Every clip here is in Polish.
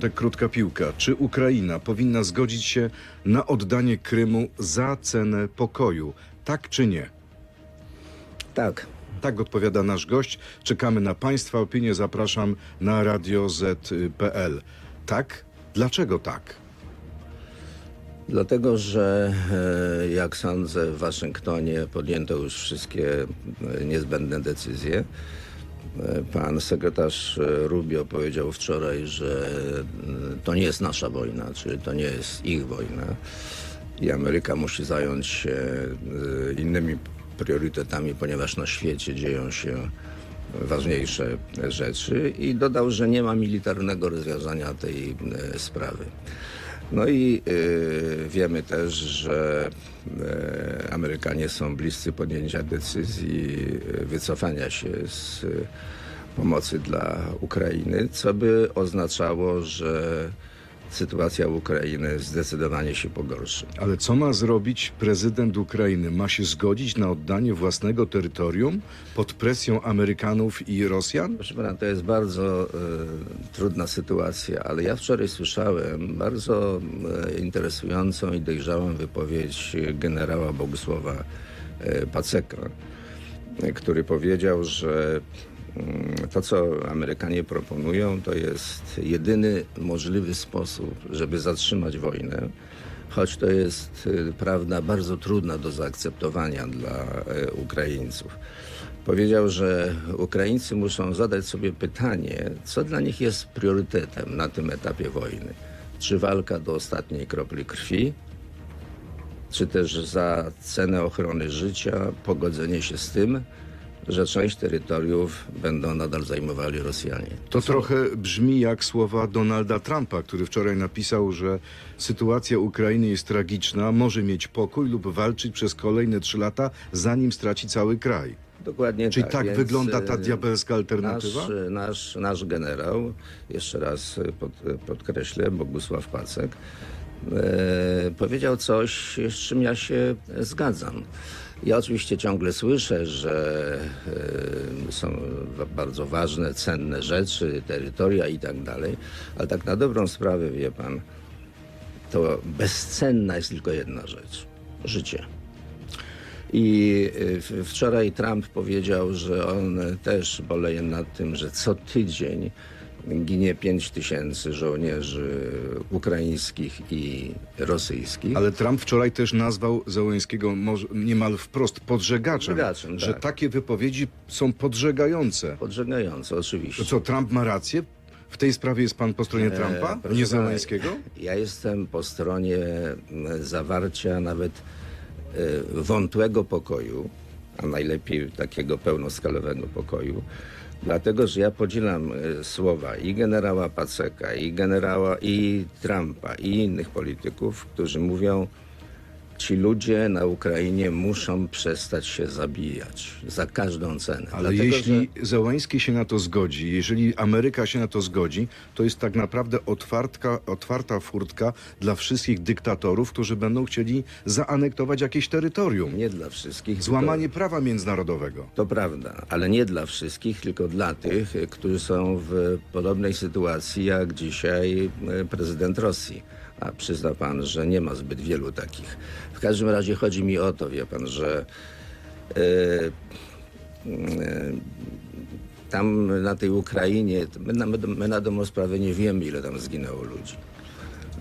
Tak krótka piłka. Czy Ukraina powinna zgodzić się na oddanie Krymu za cenę pokoju? Tak czy nie? Tak. Tak odpowiada nasz gość. Czekamy na Państwa opinię. Zapraszam na Radio Z.pl. Tak? Dlaczego tak? Dlatego, że e, jak sądzę w Waszyngtonie podjęto już wszystkie e, niezbędne decyzje. Pan sekretarz e, Rubio powiedział wczoraj, że e, to nie jest nasza wojna, czyli to nie jest ich wojna i Ameryka musi zająć się e, innymi priorytetami, ponieważ na świecie dzieją się ważniejsze rzeczy i dodał, że nie ma militarnego rozwiązania tej sprawy. No i y, wiemy też, że y, Amerykanie są bliscy podjęcia decyzji y, wycofania się z y, pomocy dla Ukrainy, co by oznaczało, że sytuacja Ukrainy zdecydowanie się pogorszy. Ale co ma zrobić prezydent Ukrainy? Ma się zgodzić na oddanie własnego terytorium pod presją Amerykanów i Rosjan? Proszę pana, to jest bardzo e, trudna sytuacja, ale ja wczoraj słyszałem bardzo e, interesującą i dojrzałą wypowiedź generała Bogusława e, Paceka, który powiedział, że to, co Amerykanie proponują, to jest jedyny możliwy sposób, żeby zatrzymać wojnę, choć to jest e, prawda bardzo trudna do zaakceptowania dla e, Ukraińców. Powiedział, że Ukraińcy muszą zadać sobie pytanie, co dla nich jest priorytetem na tym etapie wojny. Czy walka do ostatniej kropli krwi, czy też za cenę ochrony życia pogodzenie się z tym, że część terytoriów będą nadal zajmowali Rosjanie. To trochę brzmi jak słowa Donalda Trumpa, który wczoraj napisał, że sytuacja Ukrainy jest tragiczna, może mieć pokój lub walczyć przez kolejne trzy lata, zanim straci cały kraj. Dokładnie Czyli tak. tak wygląda ta e, diabelska alternatywa? Nasz, nasz, nasz generał, jeszcze raz pod, podkreślę, Bogusław Pacek, e, powiedział coś, z czym ja się zgadzam. Ja oczywiście ciągle słyszę, że e, są bardzo ważne, cenne rzeczy, terytoria i tak dalej, ale tak na dobrą sprawę, wie pan, to bezcenna jest tylko jedna rzecz. Życie. I y, w- wczoraj Trump powiedział, że on też boleje nad tym, że co tydzień ginie 5 tysięcy żołnierzy ukraińskich i rosyjskich. Ale Trump wczoraj też nazwał Zełenskiego może niemal wprost podżegaczem, Podżegaczem, że tak. takie wypowiedzi są podżegające. Podżegające oczywiście. To co, Trump ma rację? W tej sprawie jest pan po stronie Trumpa, proszę nie pana? Ja jestem po stronie m, zawarcia nawet e, wątłego pokoju, a najlepiej takiego pełnoskalowego pokoju, dlatego że ja podzielam e, słowa i generała Paceka, i generała, i Trumpa, i innych polityków, którzy mówią, ci ludzie na Ukrainie muszą przestać się zabijać za każdą cenę. Ale Dlatego, jeśli że- Zełański się na to zgodzi, jeżeli Ameryka się na to zgodzi, to jest tak naprawdę otwartka, otwarta furtka dla wszystkich dyktatorów, którzy będą chcieli zaanektować jakieś terytorium. Nie dla wszystkich. tylko- Złamanie prawa międzynarodowego. To prawda, ale nie dla wszystkich, tylko dla tych, którzy są w podobnej sytuacji jak dzisiaj e, prezydent Rosji. A przyzna pan, że nie ma zbyt wielu takich. W każdym razie chodzi mi o to, wie pan, że e, e, tam na tej Ukrainie, my na, my na nie wiemy, ile tam zginęło ludzi.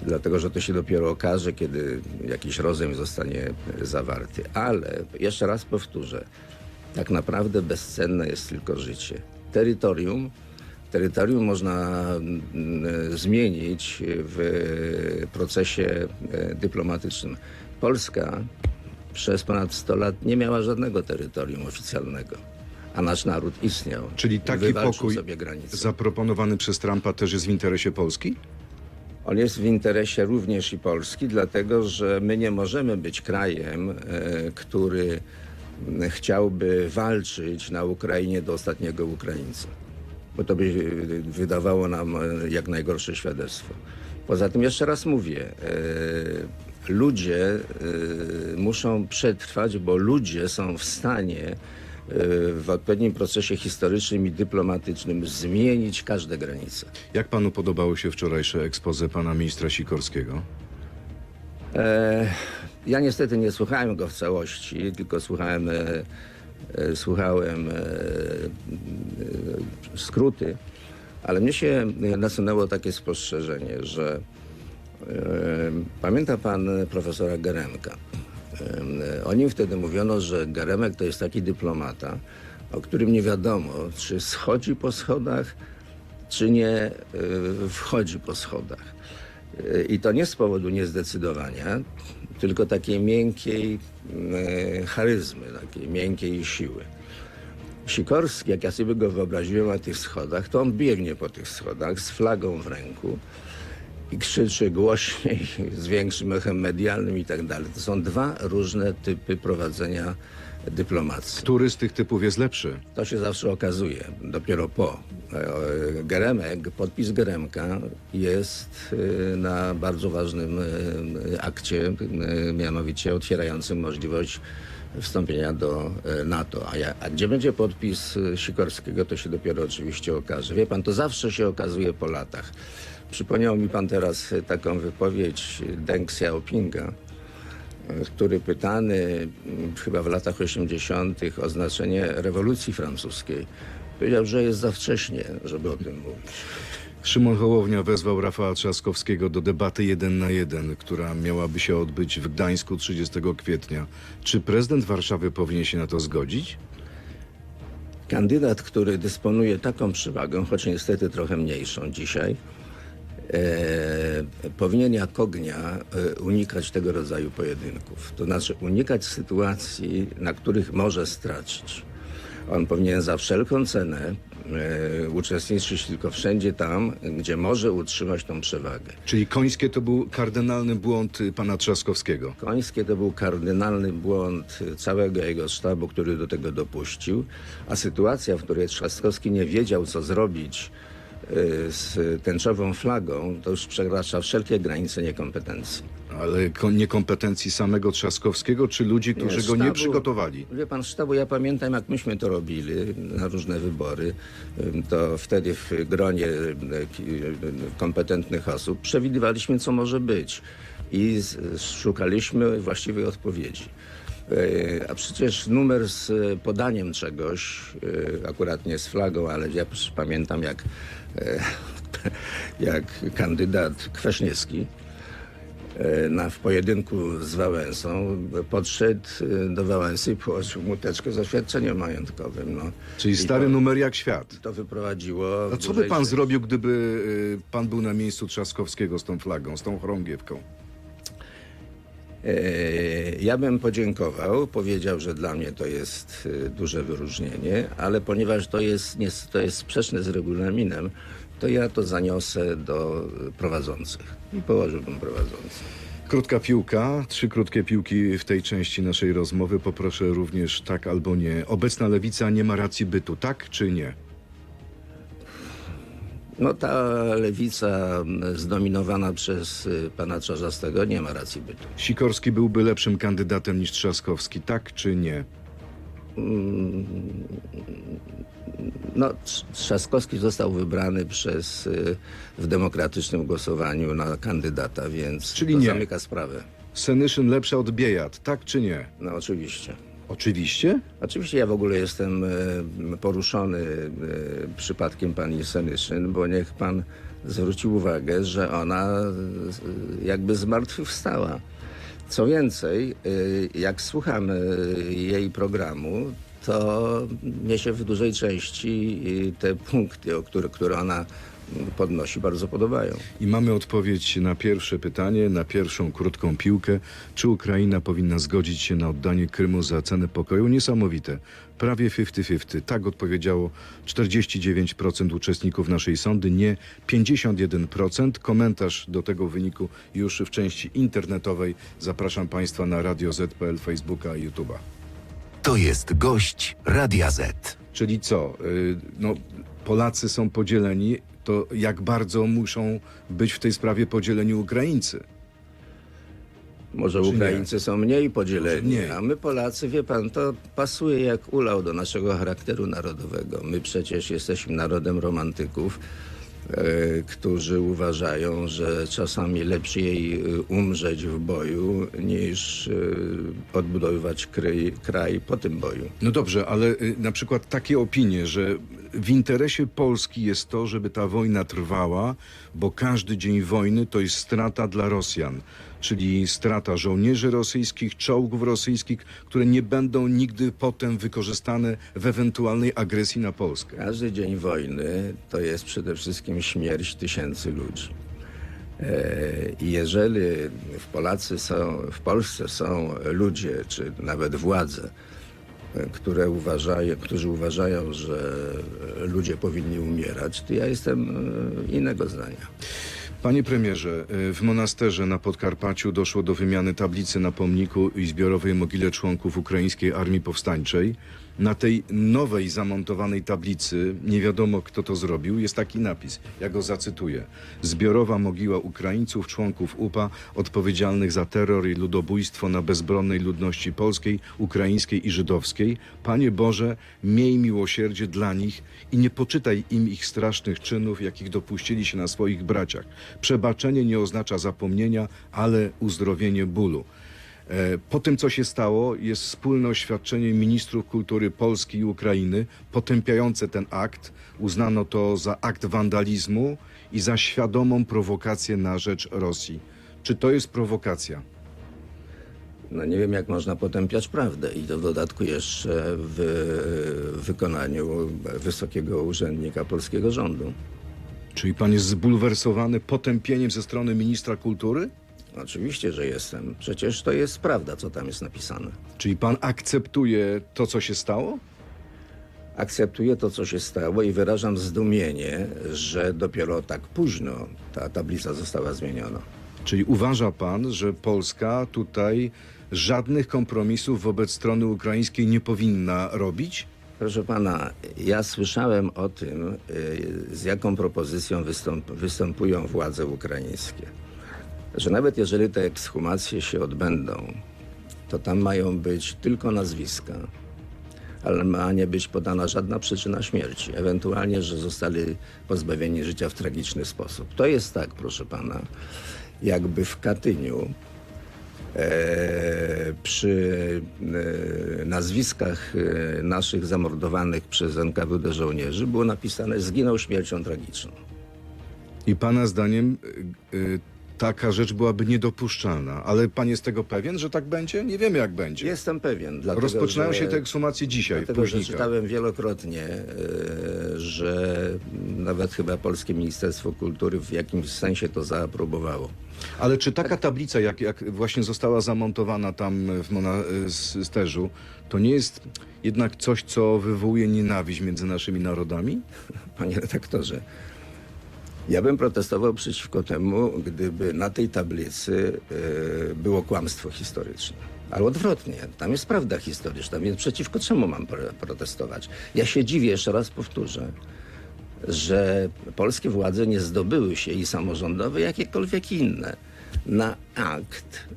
Dlatego, że to się dopiero okaże, kiedy jakiś rozejm zostanie zawarty. Ale jeszcze raz powtórzę, tak naprawdę bezcenne jest tylko życie. Terytorium, terytorium można mm, zmienić w procesie e, dyplomatycznym. Polska przez ponad 100 lat nie miała żadnego terytorium oficjalnego, a nasz naród istniał. Czyli taki pokój zaproponowany przez Trumpa też jest w interesie Polski? On jest w interesie również i Polski, dlatego że my nie możemy być krajem, e, który chciałby walczyć na Ukrainie do ostatniego Ukraińca. Bo to by e, wydawało nam e, jak najgorsze świadectwo. Poza tym jeszcze raz mówię, e, ludzie muszą przetrwać, bo ludzie są w stanie w odpowiednim procesie historycznym i dyplomatycznym zmienić każde granice. Jak panu podobało się wczorajsze expose pana ministra Sikorskiego? E, ja niestety nie słuchałem go w całości, tylko słuchałem, e, słuchałem e, e, skróty, ale mnie się nasunęło takie spostrzeżenie, że e, pamięta pan profesora Geremka. E, o nim wtedy mówiono, że Geremek to jest taki dyplomata, o którym nie wiadomo, czy schodzi po schodach, czy nie e, wchodzi po schodach. E, I to nie z powodu niezdecydowania, tylko takiej miękkiej e, charyzmy, takiej miękkiej siły. Sikorski, jak ja sobie go wyobraziłem na tych schodach, to on biegnie po tych schodach z flagą w ręku i krzyczy głośniej, z większym echem medialnym i tak dalej. To są dwa różne typy prowadzenia dyplomacji. Który z tych typów jest lepszy? To się zawsze okazuje, dopiero po. E, Geremek, podpis Geremka jest e, na bardzo ważnym e, akcie, e, mianowicie otwierającym możliwość wstąpienia do e, NATO. A, ja, a gdzie będzie podpis e, Sikorskiego, to się dopiero oczywiście okaże. Wie pan, to zawsze się okazuje po latach. Przypomniał mi pan teraz e, taką wypowiedź Deng Xiaopinga, który pytany mm, chyba w latach 80. o znaczenie rewolucji francuskiej, powiedział, że jest za wcześnie, żeby o tym mówić. Szymon Hołownia wezwał Rafała Trzaskowskiego do debaty jeden na jeden, która miałaby się odbyć w Gdańsku 30 kwietnia. Czy prezydent Warszawy powinien się na to zgodzić? Kandydat, który dysponuje taką przewagą, choć niestety trochę mniejszą dzisiaj, e, powinien jak ognia e, unikać tego rodzaju pojedynków. To znaczy unikać sytuacji, na których może stracić. On powinien za wszelką cenę e, uczestniczyć tylko wszędzie tam, gdzie może utrzymać tą przewagę. Czyli końskie to był kardynalny błąd y, pana Trzaskowskiego. Końskie to był kardynalny błąd całego jego sztabu, który do tego dopuścił, a sytuacja, w której Trzaskowski nie wiedział, co zrobić y, z tęczową flagą, to już przekracza wszelkie granice niekompetencji. Ale ko- niekompetencji samego Trzaskowskiego, czy ludzi, którzy go nie sztabu- przygotowali? Wie pan, sztabu, ja pamiętam, jak myśmy to robili na różne wybory, to wtedy w gronie y, y, kompetentnych osób przewidywaliśmy, co może być i szukaliśmy właściwej odpowiedzi. Y, A przecież numer z y, podaniem czegoś, y, akurat nie z flagą, ale ja pamiętam jak, jak kandydat Kwaśniewski, e, na, w pojedynku z Wałęsą podszedł e, do Wałęsy i położył mu teczkę z oświadczeniem majątkowym. No. Czyli I stary to, numer jak świat. to wyprowadziło... A co by pan części- zrobił, gdyby pan był na miejscu Trzaskowskiego z tą flagą, z tą chorągiewką? E, Ja bym podziękował, powiedział, że dla mnie to jest e, duże wyróżnienie, ale ponieważ to jest, to jest sprzeczne z regulaminem, to ja to zaniosę do prowadzących i położyłbym prowadzących. Krótka piłka, trzy krótkie piłki w tej części naszej rozmowy. Poproszę również tak albo nie. Obecna lewica nie ma racji bytu, tak czy nie? No ta lewica m, zdominowana przez y, pana Czarzastego nie ma racji bytu. Sikorski byłby lepszym kandydatem niż Trzaskowski, tak czy nie? No, Trz- Trzaskowski został wybrany przez y, w demokratycznym głosowaniu na kandydata, więc Czyli to nie. zamyka sprawę. Senyszyn lepsza od Biejat, tak czy nie? No oczywiście. Oczywiście. Oczywiście ja w ogóle jestem e, poruszony e, przypadkiem pani Senyszyn, bo niech pan zwrócił uwagę, że ona e, jakby zmartwychwstała. Co więcej, jak słucham e, jej programu, to mnie się w dużej części te punkty, o które, które ona podnosi, bardzo podobają. I mamy odpowiedź na pierwsze pytanie, na pierwszą krótką piłkę. Czy Ukraina powinna zgodzić się na oddanie Krymu za cenę pokoju? Niesamowite. Prawie 50-50. Tak odpowiedziało 49% uczestników naszej sądy, nie 51%. Komentarz do tego wyniku już w części internetowej. Zapraszam Państwa na Radio ZPL, Facebooka i YouTube'a. To jest gość Radia Z. Czyli co? Y, No, Polacy są podzieleni. To jak bardzo muszą być w tej sprawie podzieleni Ukraińcy? Może Czy nie? Ukraińcy są mniej podzieleni, Może mniej. a my Polacy, wie pan, to pasuje jak ulał do naszego charakteru narodowego. My przecież jesteśmy narodem romantyków, e, którzy uważają, że czasami lepiej e, umrzeć w boju, niż e, odbudowywać kraj, kraj po tym boju. No dobrze, ale y, na przykład takie opinie, że w interesie Polski jest to, żeby ta wojna trwała, bo każdy dzień wojny to jest strata dla Rosjan, czyli strata żołnierzy rosyjskich, czołgów rosyjskich, które nie będą nigdy potem wykorzystane w ewentualnej agresji na Polskę. Każdy dzień wojny to jest przede wszystkim śmierć tysięcy ludzi. E, I jeżeli w, Polacy są, w Polsce są ludzie, czy nawet władze, które uważają, którzy uważają, że ludzie powinni umierać, to ja jestem e, innego zdania. Panie premierze, y, w monasterze na Podkarpaciu doszło do wymiany tablicy na pomniku i zbiorowej mogile członków Ukraińskiej Armii Powstańczej. Na tej nowej zamontowanej tablicy, nie wiadomo kto to zrobił, jest taki napis. Ja go zacytuję. Zbiorowa mogiła Ukraińców, członków UPA, odpowiedzialnych za terror i ludobójstwo na bezbronnej ludności polskiej, ukraińskiej i żydowskiej. Panie Boże, miej miłosierdzie dla nich i nie poczytaj im ich strasznych czynów, jakich dopuścili się na swoich braciach. Przebaczenie nie oznacza zapomnienia, ale uzdrowienie bólu. E, Po tym, co się stało, jest wspólne oświadczenie ministrów kultury Polski i Ukrainy potępiające ten akt. Uznano to za akt wandalizmu i za świadomą prowokację na rzecz Rosji. Czy to jest prowokacja? No nie wiem, jak można potępiać prawdę i to w dodatku jeszcze w wykonaniu wysokiego urzędnika polskiego rządu. Czyli pan jest zbulwersowany potępieniem ze strony ministra kultury? Oczywiście, że jestem. Przecież to jest prawda, co tam jest napisane. Czyli pan akceptuje to, co się stało? Akceptuję to, co się stało i wyrażam zdumienie, że dopiero tak późno ta tablica została zmieniona. Czyli uważa pan, że Polska tutaj żadnych kompromisów wobec strony ukraińskiej nie powinna robić? Proszę pana, ja słyszałem o tym, y, z jaką propozycją wystąp występują władze ukraińskie. Że nawet jeżeli te ekshumacje się odbędą, to tam mają być tylko nazwiska, ale ma nie być podana żadna przyczyna śmierci. Ewentualnie, że zostali pozbawieni życia w tragiczny sposób. To jest tak, proszę pana, jakby w Katyniu przy e, nazwiskach e, naszych zamordowanych przez NKWD żołnierzy było napisane zginął śmiercią tragiczną. I pana zdaniem taka rzecz byłaby niedopuszczalna. Ale pan jest tego pewien, że tak będzie? Nie wiemy, jak będzie. Jestem pewien. Dlatego, Rozpoczynają że, się te ekshumacje dzisiaj, Dlatego, że Późnikach. czytałem wielokrotnie, e, że nawet chyba Polskie Ministerstwo Kultury w jakimś sensie to zaaprobowało. Ale czy taka tablica, jak, jak właśnie została zamontowana tam w monasterzu, to nie jest jednak coś, co wywołuje nienawiść między naszymi narodami? Panie redaktorze, ja bym protestował przeciwko temu, gdyby na tej tablicy e, było kłamstwo historyczne. Ale odwrotnie, tam jest prawda historyczna, więc przeciwko czemu mam pro- protestować? Ja się dziwię, jeszcze raz powtórzę, że polskie władze nie zdobyły się i samorządowe, jakiekolwiek inne, na akt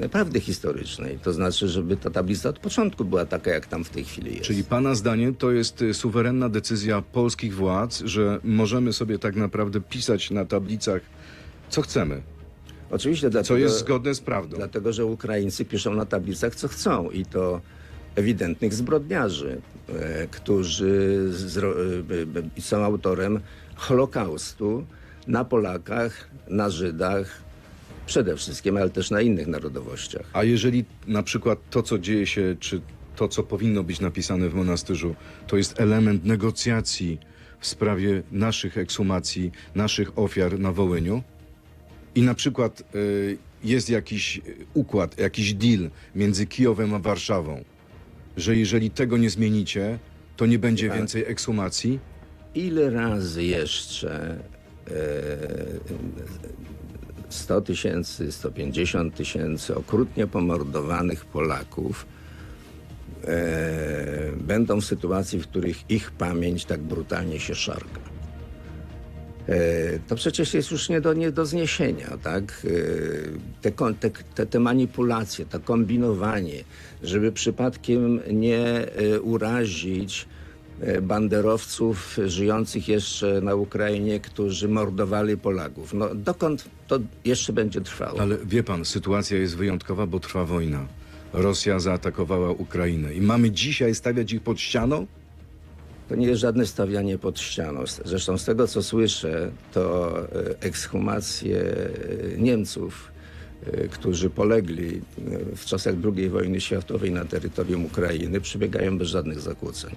e, prawdy historycznej. To znaczy, żeby ta tablica od początku była taka, jak tam w tej chwili jest. Czyli pana zdaniem to jest y, suwerenna decyzja polskich władz, że możemy sobie tak naprawdę pisać na tablicach, co chcemy, Oczywiście dlatego, co jest zgodne z prawdą. Dlatego, że Ukraińcy piszą na tablicach, co chcą i to ewidentnych zbrodniarzy, e, którzy zro, e, e, są autorem Holokaustu na Polakach, na Żydach, przede wszystkim, ale też na innych narodowościach. A jeżeli na przykład to, co dzieje się, czy to, co powinno być napisane w monasterzu, to jest element negocjacji w sprawie naszych ekshumacji, naszych ofiar na Wołyniu i na przykład y, jest jakiś układ, jakiś deal między Kijowem a Warszawą, że jeżeli tego nie zmienicie, to nie będzie więcej ekshumacji, Ile razy jeszcze e, 100 tysięcy, 150 tysięcy okrutnie pomordowanych Polaków e, będą w sytuacji, w których ich pamięć tak brutalnie się szarga? E, To przecież jest już nie do, nie do zniesienia, tak? E, Te, te, te, manipulacje, to kombinowanie, żeby przypadkiem nie e, urazić banderowców żyjących jeszcze na Ukrainie, którzy mordowali Polaków. No dokąd to jeszcze będzie trwało? Ale wie pan, sytuacja jest wyjątkowa, bo trwa wojna. Rosja zaatakowała Ukrainę i mamy dzisiaj stawiać ich pod ścianą? To nie jest żadne stawianie pod ścianą. Zresztą z tego, co słyszę, to e, ekshumacje e, Niemców, e, którzy polegli e, w czasach II wojny światowej na terytorium Ukrainy, przebiegają bez żadnych zakłóceń.